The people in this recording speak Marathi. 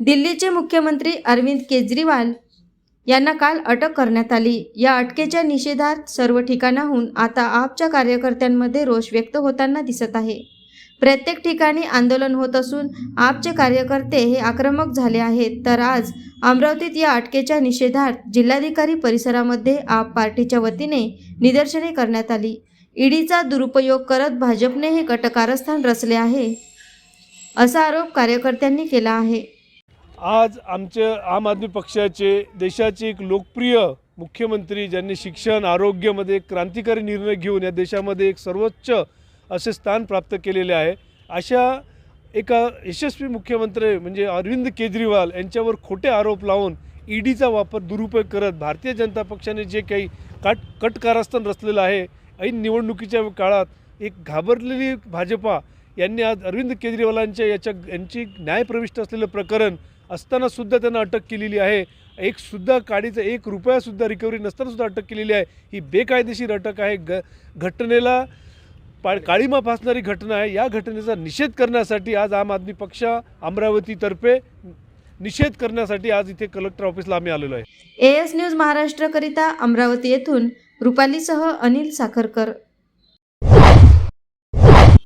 दिल्लीचे मुख्यमंत्री अरविंद केजरीवाल यांना काल अटक करण्यात आली. या अटकेच्या निषेधार्थ सर्व ठिकाणाहून आता आपच्या कार्यकर्त्यांमध्ये रोष व्यक्त होताना दिसत आहे. प्रत्येक ठिकाणी आंदोलन होत असून आपचे कार्यकर्ते हे आक्रमक झाले आहेत. तर आज अमरावतीत या अटकेच्या निषेधार्थ जिल्हाधिकारी परिसरामध्ये आप पार्टीच्या वतीने निदर्शने करण्यात आली. ईडीचा दुरुपयोग करत भाजपने हे कटकारस्थान रचले आहे असा आरोप कार्यकर्त्यांनी केला आहे. आज आमच्या आम आदमी पक्षाचे देशाचे एक लोकप्रिय मुख्यमंत्री ज्यांनी शिक्षण आरोग्यामध्ये एक क्रांतिकारी निर्णय घेऊन या देशामध्ये एक सर्वोच्च असे स्थान प्राप्त केलेले आहे. अशा एका यशस्वी मुख्यमंत्री म्हणजे अरविंद केजरीवाल यांच्यावर खोटे आरोप लावून ईडीचा वापर दुरुपयोग करत भारतीय जनता पक्षाने जे काही काट कटकारस्थान रचलेलं आहे ऐन निवडणुकीच्या काळात एक घाबरलेली भाजपा यांनी आज अरविंद केजरीवालांच्या याच्या यांची न्यायप्रविष्ट असलेलं प्रकरण असताना सुद्धा त्यांना अटक केलेली आहे. एक सुद्धा काडीचा एक रुपयासुद्धा रिकव्हरी नसताना सुद्धा अटक केलेली आहे. ही बेकायदेशीर अटक आहे. ग घटनेला पा काळीमा फासणारी घटना आहे. या घटनेचा निषेध करण्यासाठी आज आम आदमी पक्ष अमरावतीतर्फे निषेध करण्यासाठी आज इथे कलेक्टर ऑफिसला आम्ही आलेलो आहे. ए एस न्यूज महाराष्ट्रकरिता अमरावती येथून रुपालीसह अनिल साखरकर.